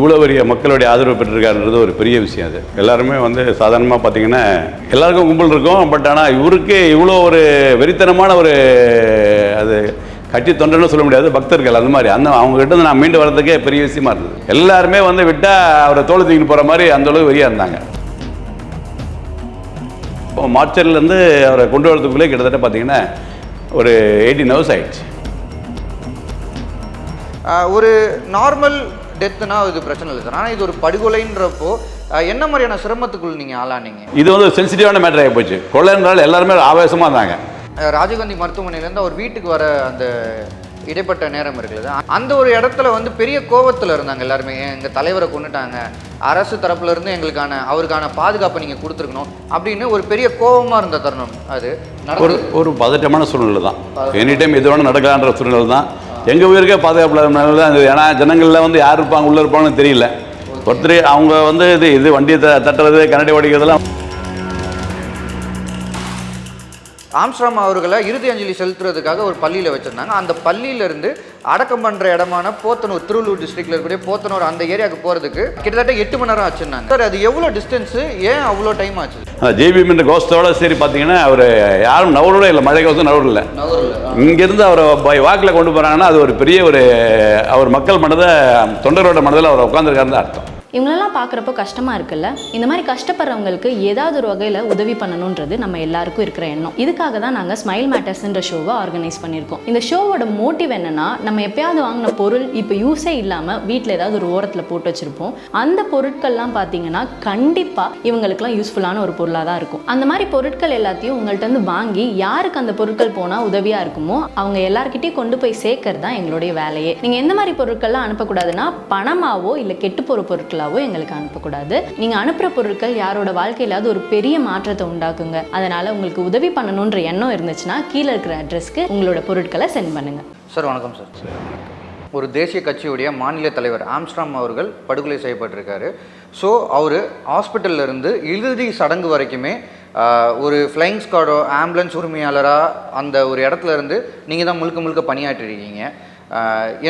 இவ்வளோ பெரிய மக்களுடைய ஆதரவு பெற்றிருக்காருன்றது ஒரு பெரிய விஷயம் அது. எல்லாருமே வந்து சாதாரணமாக பார்த்தீங்கன்னா எல்லாருக்கும் கும்பல் இருக்கும் பட் ஆனால் இவருக்கு இவ்வளோ ஒரு வெறித்தனமான ஒரு அது கட்சி தொண்டர்னு சொல்ல முடியாது பக்தர்கள் அந்த மாதிரி. அந்த அவங்ககிட்ட இருந்து நான் மீண்டு வர்றதுக்கே பெரிய விஷயமா இருந்தது. எல்லாருமே வந்து விட்டால் அவரை தோல் தூக்கிட்டு போகிற மாதிரி அந்த அளவுக்கு இருந்தாங்க. இப்போ மார்ச்சர்லேருந்து அவரை கொண்டு வரதுக்குள்ளே கிட்டத்தட்ட பார்த்தீங்கன்னா ஒரு எயிட்டீன் ஹவர்ஸ் ஆயிடுச்சு. ஒரு நார்மல் டெத்துனா இது பிரச்சனை இல்லை சார். ஆனால் இது ஒரு படுகொலைன்றப்போ என்ன மாதிரியான சிரமத்துக்குள் நீங்கள் ஆளானீங்க? இது வந்து சென்சிட்டிவான மேட்டர் ஆகி போச்சு. கொள்ளைன்றால் எல்லாருமே ஆவேசமாக இருந்தாங்க. ராஜீவ்காந்தி மருத்துவமனையிலேருந்து அவர் வீட்டுக்கு வர அந்த இடைப்பட்ட நேரம் இருக்குது அந்த ஒரு இடத்துல வந்து பெரிய கோவத்தில் இருந்தாங்க எல்லாருமே. எங்கள் தலைவரை கொண்டுட்டாங்க அரசு தரப்புல இருந்து எங்களுக்கான அவருக்கான பாதுகாப்பை நீங்கள் கொடுத்துருக்கணும் அப்படின்னு ஒரு பெரிய கோவமாக இருந்த தருணம் அது. ஒரு ஒரு பதட்டமான சூழ்நிலை தான். எனி டைம் எது வேணும் நடக்கலான்ற சூழ்நிலை தான். எங்கள் உயிருக்கே பாதுகாப்பு இல்லாத தான் இருந்தது ஏன்னா ஜனங்களில் வந்து யார் இருப்பாங்க உள்ளே இருப்பாங்கன்னு தெரியல. ஒருத்தர் அவங்க வந்து இது இது வண்டியை த தட்டுறது கண்ணாடி ஓடிக்கிறதுலாம் ஆம்ஸ்ட்ராம் அவர்களை இறுதி அஞ்சலி செலுத்துறதுக்காக ஒரு பள்ளியில் வச்சுருந்தாங்க. அந்த பள்ளியிலேருந்து அடக்கம் பண்ணுற இடமான போத்தனூர் திருவள்ளூர் டிஸ்ட்ரிக்ட்ல இருக்கக்கூடிய போத்தனூர் அந்த ஏரியாவுக்கு போகிறதுக்கு கிட்டத்தட்ட எட்டு மணி நேரம் ஆச்சுன்னாங்க. சார் அது எவ்வளோ டிஸ்டன்ஸு ஏன் அவ்வளோ டைம் ஆச்சு? ஜேபிஎம் என்ற கோஷத்தோட சரி பார்த்தீங்கன்னா அவர் யாரும் நவரோட இல்லை மழை கோஷம் நவரில் இங்கேருந்து அவரை பை வாக்கில் கொண்டு போகிறாங்கன்னா அது ஒரு பெரிய ஒரு அவர் மக்கள் மனதை தொண்டரோட மனதில் அவர் உட்காந்துருக்காருன்னு அர்த்தம். இவங்களெல்லாம் பார்க்குறப்போ கஷ்டமாக இருக்குல்ல? இந்த மாதிரி கஷ்டப்படுறவங்களுக்கு ஏதாவது ஒரு வகையில் உதவி பண்ணணுன்றது நம்ம எல்லாருக்கும் இருக்கிற எண்ணம். இதுக்காக தான் நாங்கள் ஸ்மைல் மேட்டர்ஸ்ன்ற ஷோவை ஆர்கனைஸ் பண்ணியிருக்கோம். இந்த ஷோவோட மோட்டிவ் என்னன்னா நம்ம எப்பயாவது வாங்கின பொருள் இப்போ யூஸே இல்லாமல் வீட்டில் ஏதாவது ஒரு ஓரத்தில் போட்டு வச்சுருப்போம். அந்த பொருட்கள்லாம் பார்த்தீங்கன்னா கண்டிப்பாக இவங்களுக்குலாம் யூஸ்ஃபுல்லான ஒரு பொருளாக தான் இருக்கும். அந்த மாதிரி பொருட்கள் எல்லாத்தையும் உங்கள்கிட்ட இருந்து வாங்கி யாருக்கு அந்த பொருட்கள் போனால் உதவியாக இருக்குமோ அவங்க எல்லாருக்கிட்டையும் கொண்டு போய் சேர்க்கறது தான் எங்களுடைய வேலையே. நீங்கள் எந்த மாதிரி பொருட்கள்லாம் அனுப்பக்கூடாதுன்னா பணமாவோ இல்லை கெட்டு போகிற பொருட்களாவோ எங்களுக்கு அனுப்பக்கூடாது. நீங்கள் அனுப்புகிற பொருட்கள் யாரோட வாழ்க்கையிலாவது ஒரு பெரிய மாற்றத்தை உண்டாக்குங்க. அதனால் உங்களுக்கு உதவி பண்ணணுன்ற எண்ணம் இருந்துச்சுன்னா கீழே இருக்கிற அட்ரஸ்க்கு உங்களோட பொருட்களை சென்ட் பண்ணுங்கள் சார் வணக்கம் சார். ஒரு தேசிய கட்சியுடைய மாநில தலைவர் ஆம்ஸ்ட்ராம் அவர்கள் படுகொலை செய்யப்பட்டிருக்காரு. ஸோ அவர் ஹாஸ்பிட்டல்ல இருந்து இறுதி சடங்கு வரைக்குமே ஒரு ஃப்ளைங் ஸ்குவாடோ ஆம்புலன்ஸ் உரிமையாளராக அந்த ஒரு இடத்துல இருந்து நீங்கள் தான் முழுக்க முழுக்க பணியாற்றிருக்கீங்க.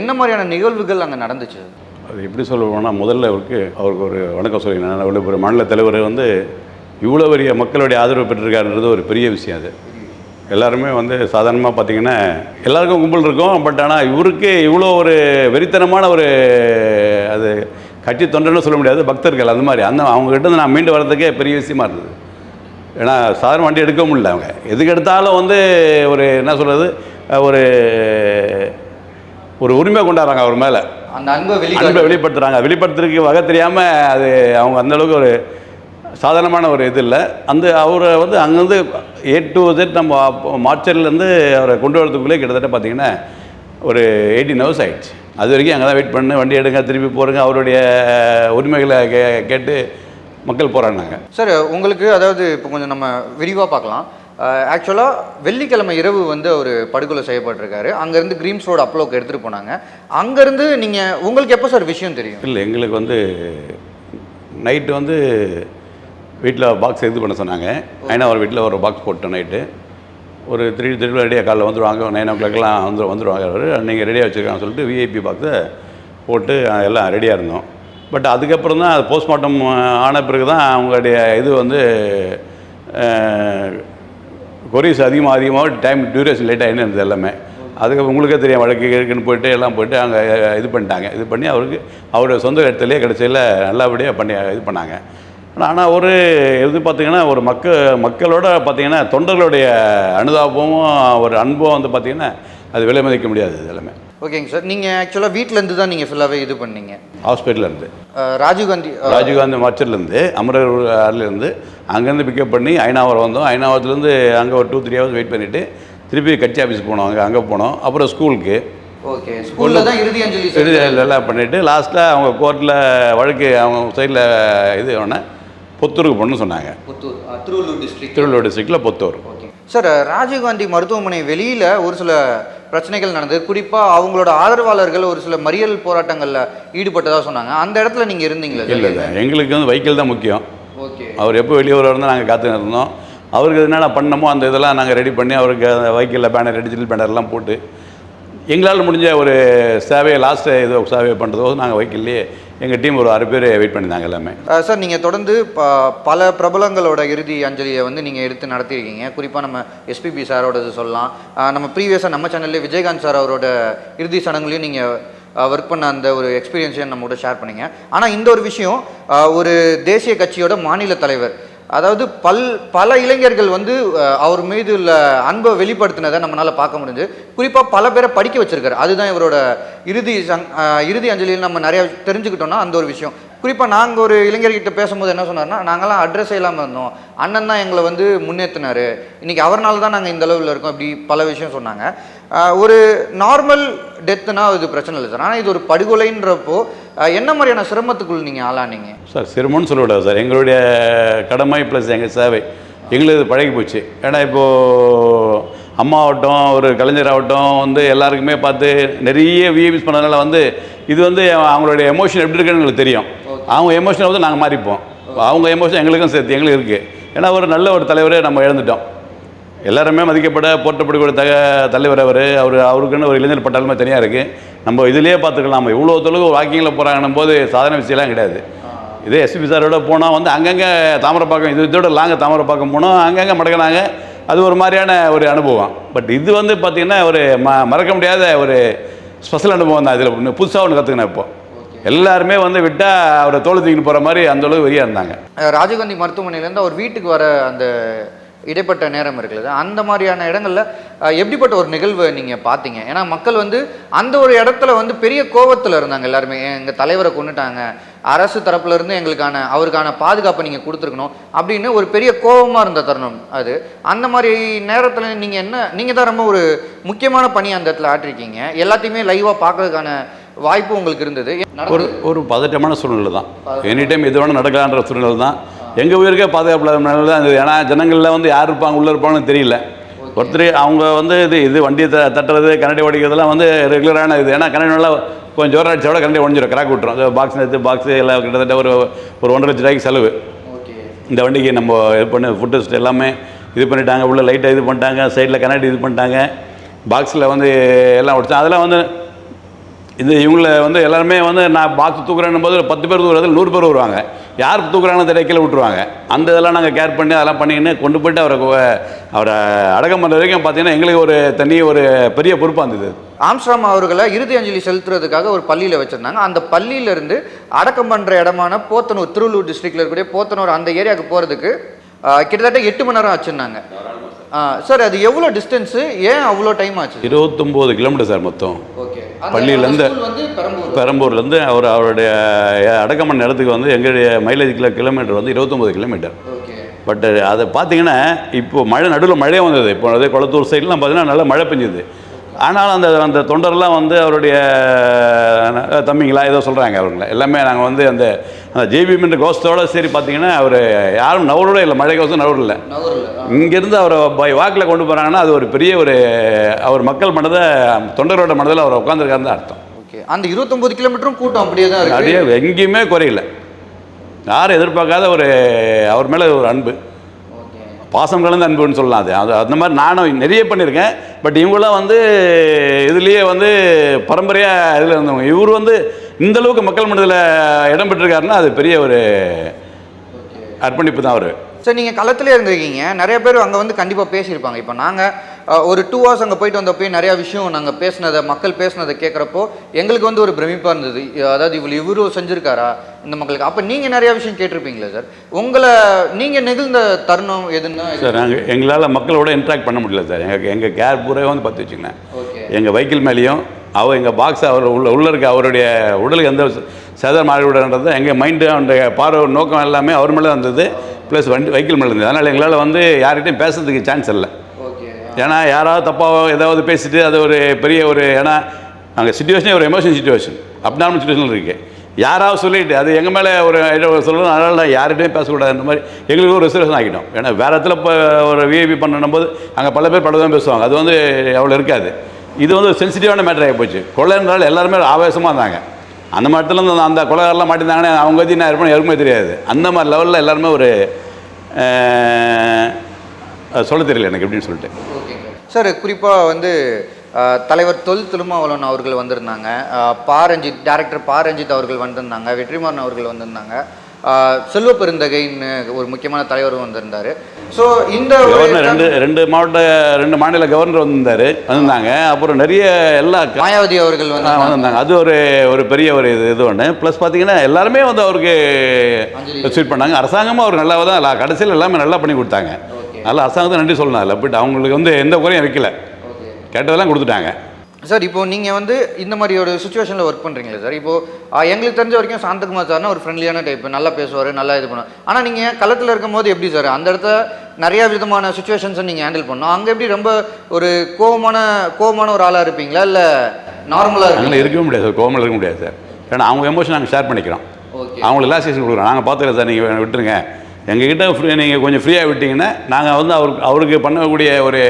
என்ன மாதிரியான நிகழ்வுகள் அங்கே நடந்துச்சு? அது எப்படி சொல்லுவோம்னா முதல்ல அவருக்கு அவருக்கு ஒரு வணக்கம் சொல்லிக்கிறேன் நான் இவ்வளோ மாநில தலைவர் வந்து இவ்வளோ பெரிய மக்களுடைய ஆதரவு பெற்றிருக்காருன்றது ஒரு பெரிய விஷயம் அது. எல்லாருமே வந்து சாதாரணமாக பார்த்தீங்கன்னா எல்லாருக்கும் கும்பல் இருக்கும் பட் ஆனால் இவருக்கு இவ்வளோ ஒரு வெறித்தனமான ஒரு அது கட்சி தொண்டன்னு சொல்ல முடியாது பக்தர்கள் அந்த மாதிரி. அந்த அவங்ககிட்ட நான் மீண்டு வர்றதுக்கே பெரிய விஷயமா இருந்தது. ஏன்னா சாதாரண வண்டி எடுக்க முடியல அவங்க. எதுக்கு எடுத்தாலும் வந்து ஒரு என்ன சொல்கிறது ஒரு ஒரு உரிமை கொண்டாடுறாங்க அவர் மேலே. அந்த அன்பை அன்பை வெளிக்காட்டு வெளிப்படுத்துறாங்க. வெளிப்படுத்துறதுக்கு வகை தெரியாமல் அது அவங்க அந்த அளவுக்கு ஒரு சாதாரணமான ஒரு இது இல்லை. அந்த அவரை வந்து அங்கேருந்து ஏ டு Z நம்ம மார்ச்சர்லேருந்து அவரை கொண்டு வரதுக்குள்ளே கிட்டத்தட்ட பார்த்தீங்கன்னா ஒரு எயிட்டீன் ஹவர்ஸ் ஆயிடுச்சு. அது வரைக்கும் அங்கே தான் வெயிட் பண்ணு வண்டி எடுங்க திருப்பி போகிறங்க அவருடைய உரிமைகளை கே கேட்டு மக்கள் போராடினாங்க. சார் உங்களுக்கு அதாவது இப்போ கொஞ்சம் நம்ம விரிவாக பார்க்கலாம். ஆக்சுவலாக வெள்ளிக்கிழமை இரவு வந்து அவர் படுகொலை செய்யப்பட்டிருக்காரு. அங்கேருந்து கிரீம்ஸ் ரோடு அப்ளோக்கு எடுத்துகிட்டு போனாங்க. அங்கேருந்து நீங்கள் உங்களுக்கு எப்போ சார் விஷயம் தெரியும்? இல்லை எங்களுக்கு வந்து நைட்டு வந்து வீட்டில் பாக்ஸ் இது பண்ண சொன்னாங்க. ஐநா ஒரு வீட்டில் ஒரு பாக்ஸ் போட்டோம் நைட்டு ஒரு த்ரீ த்ரீ ரெடியாக காலைல வந்துடுவாங்க நைன் ஓ கிளாக்லாம் வந்து வந்துடுவாங்க அவர். நீங்கள் ரெடியாக வச்சுருக்காங்க சொல்லிட்டு விஐபி பாக்ஸை போட்டு எல்லாம் ரெடியாக இருந்தோம். பட் அதுக்கப்புறம் தான் அது போஸ்ட்மார்ட்டம் ஆன பிறகு தான் அவங்களுடைய இது வந்து கொரிஸ் அதிகமாக அதிகமாக டைம் டியூரேஷன் லேட் ஆகின்னு எல்லாமே. அதுக்கு உங்களுக்கே தெரியும் வழக்கு இருக்குன்னு போயிட்டு எல்லாம் போயிட்டு அங்கே இது பண்ணிட்டாங்க. இது பண்ணி அவருக்கு அவருடைய சொந்த இடத்துலேயே கடைசியில் நல்லபடியாக பண்ணி இது பண்ணாங்க. ஆனால் ஒரு இது பார்த்திங்கன்னா ஒரு மக்க மக்களோட பார்த்திங்கன்னா தொண்டர்களுடைய அனுதாபமும் ஒரு அன்பும் வந்து பார்த்திங்கன்னா அது விலை மதிக்க முடியாது இது எல்லாமே. ஓகேங்க சார். நீங்கள் ஆக்சுவலாக வீட்டிலேருந்து தான் நீங்கள் ஃபுல்லாகவே இது பண்ணீங்க. அஹ், ராஜீவ்காந்தி ராஜீவ்காந்தி மார்ச்சர்லேருந்து அமரர் ஆறுலேருந்து அங்கேருந்து பிக்கப் பண்ணி ஐநாவரம் வந்தோம். ஐநாவரத்துலேருந்து அங்கே ஒரு டூ த்ரீ ஹவர்ஸ் வெயிட் பண்ணிவிட்டு திருப்பி கட்சி ஆஃபீஸ் போனோம். அங்கே அங்கே போனோம். அப்புறம் ஸ்கூலுக்கு ஓகே. ஸ்கூலில் தான் இறுதி அஞ்சலி எல்லாம் பண்ணிவிட்டு லாஸ்ட்டில் அவங்க கோர்ட்டில் வழக்கு அவங்க சைடில் இது ஒன்று புத்தூருக்கு போகணும்னு சொன்னாங்க. புத்தூர் திருவள்ளூர் டிஸ்ட்ரிக்ட் திருவள்ளூர் டிஸ்ட்ரிக்டில் புத்தூர். ஓகே. சார் ராஜீவ்காந்தி மருத்துவமனை வெளியில் ஒரு சில பிரச்சனைகள் நடந்தது. குறிப்பாக அவங்களோட ஆதரவாளர்கள் ஒரு சில மறியல் போராட்டங்களில் ஈடுபட்டதாக சொன்னாங்க. அந்த இடத்துல நீங்கள் இருந்தீங்களா? இல்லை இல்லை. எங்களுக்கு வந்து வைக்கல் தான் முக்கியம். ஓகே. அவர் எப்போ வெளியே வருவாருன்னு நாங்கள் காத்துன்னு இருந்தோம். அவருக்கு என்னென்ன பண்ணமோ அந்த இதெல்லாம் நாங்கள் ரெடி பண்ணி அவருக்கு அந்த வைக்கலில் பேனர் டிஜிட்டல் பேனர்லாம் போட்டு எங்களால் முடிஞ்ச ஒரு சேவையை லாஸ்ட்டு ஏதோ சேவையை பண்ணுறதோ நாங்கள் வைக்கல்லையே எங்கள் டீம் ஒரு ஆறு பேர் வெயிட் பண்ணியிருந்தாங்க எல்லாமே. சார் நீங்கள் தொடர்ந்து ப- பல பிரபலங்களோட இறுதி அஞ்சலியை வந்து நீங்கள் எடுத்து நடத்தியிருக்கீங்க. குறிப்பாக நம்ம எஸ்பிபி சாரோடது சொல்லலாம். நம்ம ப்ரீவியஸாக நம்ம சேனல்லே விஜயகாந்த் சார் அவரோட இறுதி சடங்குலையும் நீங்கள் ஒர்க் பண்ண அந்த ஒரு எக்ஸ்பீரியன்ஸையும் நம்ம கூட ஷேர் பண்ணீங்க. ஆனால் இந்த ஒரு விஷயம் ஒரு தேசிய கட்சியோட மாநில தலைவர் அதாவது பல் பல இளைஞர்கள் வந்து அவர் மீது உள்ள அன்பை வெளிப்படுத்தினதை நம்மளால் பார்க்க முடிஞ்சு குறிப்பாக பல பேரை படிக்க வச்சிருக்காரு. அதுதான் இவரோட இறுதி சங் இறுதி அஞ்சலியில் நம்ம நிறையா தெரிஞ்சுக்கிட்டோம்னா அந்த ஒரு விஷயம். குறிப்பாக நாங்கள் ஒரு இளைஞர்கிட்ட பேசும்போது என்ன சொன்னார்னா நாங்களாம் அட்ரஸ் இல்லாமல் இருந்தோம். அண்ணன் தான் எங்களை வந்து முன்னேற்றினார் இன்றைக்கி அவர்னால தான் நாங்கள் இந்த அளவில் இருக்கோம். இப்படி பல விஷயம் சொன்னாங்க. ஒரு நார்மல் டெத்துனா இது பிரச்சனை இல்லை சார். ஆனால் இது ஒரு படுகொலைன்றப்போ என்ன மாதிரியான சிரமத்துக்குள் நீங்கள் ஆளானீங்க? சார் சிரமம்னு சொல்லக்கூடாது சார். எங்களுடைய கடமை ப்ளஸ் எங்கள் சேவை. எங்களுக்கு இது பழகி போச்சு. ஏன்னா இப்போது அம்மா ஆகட்டும் ஒரு கலைஞர் ஆகட்டும் வந்து எல்லாருக்குமே பார்த்து நிறைய விஏபிஸ் பண்ணதுனால வந்து இது வந்து அவங்களுடைய எமோஷன் எப்படி இருக்குன்னு எங்களுக்கு தெரியும். அவங்க எமோஷனை வந்து நாங்கள் மாறிப்போம். அவங்க எமோஷன் எங்களுக்கும் சேர்த்து எங்களுக்கு இருக்குது ஏன்னா ஒரு நல்ல ஒரு தலைவரை நம்ம இழந்துட்டோம். எல்லாருமே மதிக்கப்பட போற்றப்படக்கூடிய தக தலைவர் அவர் அவர் அவருக்குன்னு ஒரு இளைஞர் பட்டாலுமே தனியாக இருக்குது நம்ம இதுலேயே பார்த்துக்கலாம். இவ்வளோ தொழுகு வாக்கிங்கில் போகிறாங்கன்னும் போது சாதாரண விஷயம்லாம் கிடையாது. இதே எஸ்பி சாரோட போனால் வந்து அங்கங்கே தாமரைப்பாக்கம் இது இதோட லாங்க தாமரைப்பாக்கம் போனோம் அங்கங்கே மடக்கினாங்க. அது ஒரு மாதிரியான ஒரு அனுபவம். பட் இது வந்து பார்த்திங்கன்னா ஒரு ம மறக்க முடியாத ஒரு ஸ்பெஷல் அனுபவம் தான் இதில். புதுசாக ஒன்று கற்றுக்கினேன் இப்போ. எல்லாருமே வந்து விட்டால் அவரை தோல் தூக்கிட்டு போகிற மாதிரி அந்த அளவுக்கு வெறியாக இருந்தாங்க. ராஜீவ்காந்தி மருத்துவமனையிலேருந்து அவர் வீட்டுக்கு வர அந்த இடைப்பட்ட நேரம் இருக்குல்ல அந்த மாதிரியான இடங்கள்ல எப்படிப்பட்ட ஒரு நிகழ்வை நீங்கள் பார்த்தீங்க? ஏன்னா மக்கள் வந்து அந்த ஒரு இடத்துல வந்து பெரிய கோவத்தில் இருந்தாங்க எல்லாருமே. எங்கள் தலைவரை கொண்டுட்டாங்க அரசு தரப்புல இருந்து எங்களுக்கான அவருக்கான பாதுகாப்பை நீங்கள் கொடுத்துருக்கணும் அப்படின்னு ஒரு பெரிய கோபமாக இருந்த தருணம் அது. அந்த மாதிரி நேரத்தில் நீங்கள் என்ன நீங்கள் தான் ரொம்ப ஒரு முக்கியமான பணி அந்த இடத்துல ஆற்றிருக்கீங்க. எல்லாத்தையுமே லைவாக பார்க்கறதுக்கான வாய்ப்பு உங்களுக்கு இருந்தது. ஒரு ஒரு பதட்டமான சூழ்நிலை தான். எனி டைம் எது வேணால் நடக்கலான்ற சூழ்நிலை தான். எங்கள் உயிருக்கே பாதுகாப்பு இல்லாத நிலைமை தான் ஏன்னா ஜனங்களில் வந்து யார் இருப்பாங்க உள்ளே இருப்பாங்கன்னு தெரியல. ஒருத்தர் அவங்க வந்து இது இது வண்டியை த தட்டுறது கண்ணாடி உடைக்கிறதுலாம் வந்து ரெகுலரான இது. ஏன்னா கண்ணாடி நல்லா கொஞ்சம் ஜோரம் அடிச்சோட கண்ணாடி உடஞ்சிரும் கிராக் விட்டுரும். பாக்ஸ் எடுத்து பாக்ஸ் எல்லாம் கிட்டத்தட்ட ஒரு ஒரு ஒன்றரை லட்ச ரூபாய்க்கு செலவு. இந்த வண்டிக்கு நம்ம இது பண்ணி ஃபுட் டெஸ்ட் எல்லாமே இது பண்ணிட்டாங்க. உள்ள லைட்டை இது பண்ணிட்டாங்க. சைடில் கண்ணாடி இது பண்ணிட்டாங்க. பாக்ஸில் வந்து எல்லாம் உடைச்சாங்க அதெல்லாம் வந்து இது இவங்கள வந்து எல்லாருமே வந்து நான் பாக்ஸ் தூக்குறேன்னும் போது பத்து பேர் தூக்குறதுல நூறு பேர் வருவாங்க. யார் தூக்குறாங்கன்னு தெரிய கீழே விட்டுருவாங்க. அந்த இதெல்லாம் நாங்கள் கேர் பண்ணி அதெல்லாம் பண்ணிக்கின்னு கொண்டு போயிட்டு அவரை அவரை அடக்கம் பண்ணுற வரைக்கும் பார்த்தீங்கன்னா எங்களுக்கு ஒரு தனி ஒரு பெரிய பொறுப்பாக இருந்தது. ஆம்ஸ்ட்ராம் அவர்களை இறுதி அஞ்சலி செலுத்துறதுக்காக ஒரு பள்ளியில் வச்சுருந்தாங்க. அந்த பள்ளியிலேருந்து அடக்கம் பண்ணுற இடமான போத்தனூர் திருவள்ளூர் டிஸ்ட்ரிக்டில் இருக்கக்கூடிய போத்தனூர் அந்த ஏரியாவுக்கு போகிறதுக்கு கிட்டத்தட்ட எட்டு மணி நேரம் ஆச்சுன்னாங்க. சார் அது எவ்வளோ டிஸ்டன்ஸு ஏன் அவ்வளோ டைம் ஆச்சு? இருபத்தொம்போது கிலோமீட்டர் சார் மொத்தம். ஓகே பள்ளியிலேருந்து பெரம்பூர்லேருந்து அவர் அவருடைய அடக்கம் பண்ண இடத்துக்கு வந்து எங்களுடைய மைலேஜ் கிலோ கிலோமீட்டர் வந்து இருபத்தொம்போது கிலோமீட்டர் பட் அதை பார்த்தீங்கன்னா இப்போ மழை நடுவில் மழையே வந்தது. இப்போ அதே குளத்தூர் சைட்லாம் பார்த்தீங்கன்னா நல்லா மழை பெஞ்சுது. ஆனாலும் அந்த அந்த தொண்டர்லாம் வந்து அவருடைய தம்பிங்களா ஏதோ சொல்கிறாங்க அவங்கள எல்லாமே நாங்கள் வந்து அந்த அந்த ஜேபிஎம்ன்ற கோஷத்தோட சரி பார்த்தீங்கன்னா அவர் யாரும் நவரோட இல்லை. மழை கோஷம் நவரில் நவரில் இங்கேருந்து அவரை பை வாக்கில் கொண்டு போகிறாங்கன்னா அது ஒரு பெரிய ஒரு அவர் மக்கள் மனதை தொண்டரோட மனதில் அவர் உட்காந்துருக்காருன்னு தான் அர்த்தம். ஓகே. அந்த இருபத்தொம்பது கிலோமீட்டரும் கூட்டம் அப்படியே தான் அப்படியே எங்கேயுமே குறையல. யாரும் எதிர்பார்க்காத ஒரு அவர் மேலே ஒரு அன்பு. பாசம் கலந்த அன்புன்னு சொல்லலாம் அது. அது அந்த மாதிரி நானும் நிறைய பண்ணியிருக்கேன். பட் இவங்களாம் வந்து இதுலேயே வந்து பரம்பரையாக இதில் இருந்தவங்க. இவர் வந்து இந்த அளவுக்கு மக்கள் மனதில் இடம் பெற்றிருக்காருன்னா அது பெரிய ஒரு அர்ப்பணிப்பு தான் அவர். சார் நீங்கள் களத்தில் இருந்திருக்கீங்க. நிறைய பேர் அங்கே வந்து கண்டிப்பாக பேசியிருப்பாங்க. இப்போ நாங்கள் ஒரு டூ ஹவர்ஸ் அங்கே போயிட்டு வந்தப்போ நிறையா விஷயம் நாங்கள் பேசினதை மக்கள் பேசினதை கேட்குறப்போ எங்களுக்கு வந்து ஒரு பிரமிப்பாக இருந்தது. அதாவது இவ்வளோ இவரு செஞ்சுருக்காரா இந்த மக்களுக்கு. அப்போ நீங்கள் நிறையா விஷயம் கேட்டிருப்பீங்களே சார்? உங்களை நீங்கள் நிகழ்ந்த தருணம் எதுன்னா? சார் நாங்கள் எங்களால் மக்களோட இன்ட்ராக்ட் பண்ண முடியல சார். எங்கள் எங்கள் கேர் பூரா வந்து பார்த்து வச்சுக்கோங்க எங்கள் வைக்கிள் மேலேயும் அவர் எங்கள் பாக்ஸ் அவர் உள்ள உள்ள இருக்க அவருடைய உடலுக்கு எந்த சேதம் மாறிவிடன்றது எங்கள் மைண்டு அவருடைய பார்வை நோக்கம் எல்லாமே அவர் மேலே இருந்தது. ப்ளஸ் வண்டி வைக்கிள் மேலே இருந்தது. அதனால் எங்களால் வந்து யார்கிட்டையும் பேசுறதுக்கு சான்ஸ் இல்லை. ஏன்னா யாராவது தப்பாக ஏதாவது பேசிட்டு அது ஒரு பெரிய ஒரு ஏன்னா அங்கே சுச்சுவேஷனே ஒரு எமோஷன் சுச்சுவேஷன் அப்நார்மல் சுச்சுவேஷன் இருக்குது யாராவது சொல்லிட்டு அது எங்கள் மேலே ஒரு சொல்லணும் அதனால் நான் யார்கிட்டையும் பேசக்கூடாதுன்ற மாதிரி எங்களுக்கு ஒரு ரிசர்வேஷன் ஆகிட்டோம். ஏன்னா வேறு இடத்துல இப்போ ஒரு விஐபி பண்ணணும் போது அங்கே பல பேர் பல தான் பேசுவாங்க. அது வந்து அவ்வளோ இருக்காது. இது வந்து சென்சிட்டிவான மேட்டர் ஆகி போச்சு. கொள்ளைன்றால் எல்லாருமே ஆவேசமாக இருந்தாங்க. அந்த மாதிரி அந்த அந்த கொலைகாரெலாம் மாட்டிருந்தாங்கன்னா அவங்க பற்றி நான் இருப்பேன் யாருக்குமே தெரியாது. அந்த மாதிரி லெவலில் எல்லாருமே ஒரு சொல்ல தெரியல எனக்கு எப்படின்னு சொல்லிட்டு. சார் குறிப்பாக வந்து தலைவர் தொல் திருமாவளவன் அவர்கள் வந்திருந்தாங்க. ஆஹ் பா ரஞ்சித் டேரக்டர் பா ரஞ்சித் அவர்கள் வந்திருந்தாங்க வெற்றிமாறன் அவர்கள் வந்திருந்தாங்க. செல்வ பெருந்தகைன்னு ஒரு முக்கியமான தலைவரும் வந்திருந்தாரு. ஸோ இந்த ரெண்டு ரெண்டு மாவட்ட ரெண்டு மாநில கவர்னர் வந்திருந்தார் வந்திருந்தாங்க. அப்புறம் நிறைய எல்லா மாயாவதி அவர்கள் வந்து வந்திருந்தாங்க. அது ஒரு ஒரு பெரிய ஒரு இது இது ஒன்று ப்ளஸ் பார்த்தீங்கன்னா எல்லாருமே வந்து அவருக்கு ஸ்வீட் பண்ணாங்க. அரசாங்கமும் அவர் நல்லா தான் கடைசியில் எல்லாமே நல்லா பண்ணி கொடுத்தாங்க. நல்லா அரசாங்கத்தை நன்றி சொல்லலாம் இல்லை பட் அவங்களுக்கு வந்து எந்த குறையும் வைக்கல. ஓகே கேட்டதெல்லாம் கொடுத்துட்டாங்க. சார் இப்போ நீங்கள் வந்து இந்த மாதிரி ஒரு சுச்சுவேஷனில் ஒர்க் பண்ணுறீங்களா சார் இப்போ ஆ, எங்களுக்கு தெரிஞ்ச வரைக்கும் சாந்தகுமார் சார்னா ஒரு ஃப்ரெண்ட்லியான டைப் நல்லா பேசுவார் நல்லா இது பண்ணுவார். ஆனால் நீங்கள் களத்தில் இருக்கும்போது எப்படி சார் அந்த இடத்துல நிறைய விதமான சுச்சுவேஷன்ஸை நீங்கள் ஹேண்டில் பண்ணணும். அங்கே எப்படி ரொம்ப ஒரு கோவமான கோவமான ஒரு ஆளாக இருப்பீங்களா? இல்லை நார்மலாக இருப்பீங்களா? இருக்கவே முடியாது சார் கோமல் இருக்க முடியாது சார் ஏன்னா அவங்க எமோஷன் நாங்கள் ஷேர் பண்ணிக்கிறோம். அவங்களுக்கு ரிலாக்ஸேஷன் கொடுக்குறோம். நாங்கள் பார்த்துக்கிறோம் சார் நீங்கள் விட்டுருங்க. எங்ககிட்ட ஃப்ரீ நீங்கள் கொஞ்சம் ஃப்ரீயாக விட்டீங்கன்னா நாங்கள் வந்து அவருக்கு அவருக்கு பண்ணக்கூடிய ஒரு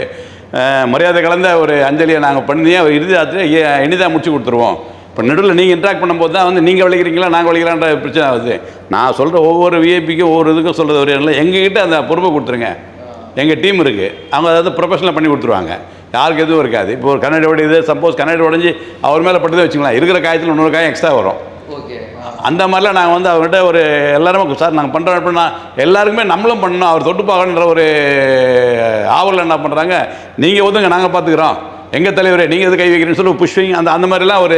மரியாதை கலந்த ஒரு அஞ்சலியை நாங்கள் பண்ணி அவர் இறுதி ராத்திரி இனிதாக முடிச்சு கொடுத்துருவோம். இப்போ நடுவில் நீங்கள் இன்ட்ராக்ட் பண்ணும்போது தான் வந்து நீங்கள் விளைக்கிறீங்களா நாங்கள் விளைக்கலான்ற பிரச்சனை ஆகுது நான் சொல்கிற ஒவ்வொரு விஐபிக்கும் ஒவ்வொரு இதுக்கும் சொல்கிறது ஒரு இல்லை எங்ககிட்ட அந்த பொறுப்பை கொடுத்துருங்க. எங்கள் டீம் இருக்குது அவங்க அதாவது ப்ரொஃபஷனலாக பண்ணி கொடுத்துருவாங்க. யாருக்கு எதுவும் இருக்காது. இப்போ ஒரு கண்ணாடி உடையுது சப்போஸ் கண்ணாடி உடஞ்சி அவர் மேலே பட்டதே வச்சுக்கலாம். இருக்கிற காயத்தில் இன்னொரு காயம் எக்ஸ்ட்ரா வரும். அந்த மாதிரிலாம் நாங்கள் வந்து அவர்கிட்ட ஒரு எல்லாருமே சார் நாங்கள் பண்ணுறோம் அப்படின்னா எல்லாருக்குமே நம்மளும் பண்ணணும். அவர் தொட்டு பார்க்கணுன்ற ஒரு ஆவலில் என்ன பண்ணுறாங்க நீங்கள் ஒதுங்க நாங்கள் பார்த்துக்குறோம் எங்கள் தலைவரே நீங்கள் எது கை வைக்கிறீங்கன்னு சொல்லி புஷ்விங் அந்த அந்த மாதிரிலாம் ஒரு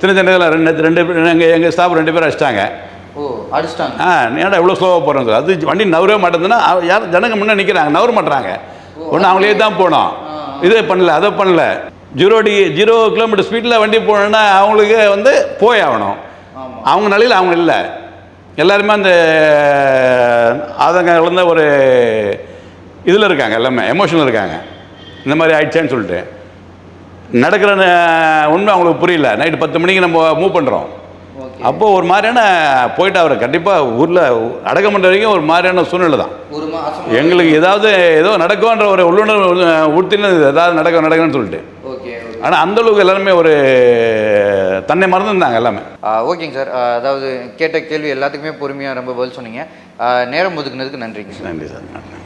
சின்ன சின்ன ரெண்டு ரெண்டு எங்கள் எங்கள் ஸ்டாஃப் ரெண்டு பேரும் அடிச்சிட்டாங்க. ஓ அடிச்சிட்டாங்க. ஆ ஏன்டா இவ்வளோ ஸ்லோவாக போகிறோம் சார் அது வண்டி நவரவே மாட்டேங்குதுன்னா யார் ஜனங்க முன்னே நிற்கிறாங்க நவர மாட்டுறாங்க ஒன்று அவங்களே தான் போனோம். இதே பண்ணல அதை பண்ணல. ஜீரோ டி ஜீரோ கிலோமீட்டர் ஸ்பீடில் வண்டி போகணுன்னா அவங்களுக்கு வந்து போய் ஆகணும். அவங்க நிலையில் அவங்க இல்லை. எல்லாருமே அந்த ஆதங்கம் கலந்த ஒரு இதில் இருக்காங்க எல்லாமே எமோஷனல் இருக்காங்க. இந்த மாதிரி ஆயிடுச்சேன்னு சொல்லிட்டு. நடக்கிற உண்மை அவங்களுக்கு புரியல. நைட்டு பத்து மணிக்கு நம்ம மூவ் பண்ணுறோம் அப்போது ஒரு மாதிரியான போயிட்டு அவர். கண்டிப்பாக ஊரில் அடக்கம் பண்ணுற வரைக்கும் ஒரு மாதிரியான சூழ்நிலை தான். எங்களுக்கு ஏதாவது ஏதோ நடக்கும்ன்ற ஒரு உள்ளுணர்வு உறுத்தின ஏதாவது நடக்கும் நடக்கணும்னு சொல்லிட்டு. ஆனால் அந்தளவுக்கு எல்லாருமே ஒரு தன்னை மறந்துருந்தாங்க எல்லாமே. ஓகேங்க சார். அதாவது கேட்ட கேள்வி எல்லாத்துக்குமே பொறுமையாக ரொம்ப பதில் சொன்னீங்க. நேரம் ஒதுக்குனதுக்கு நன்றிங்க சார். நன்றி சார். நன்றி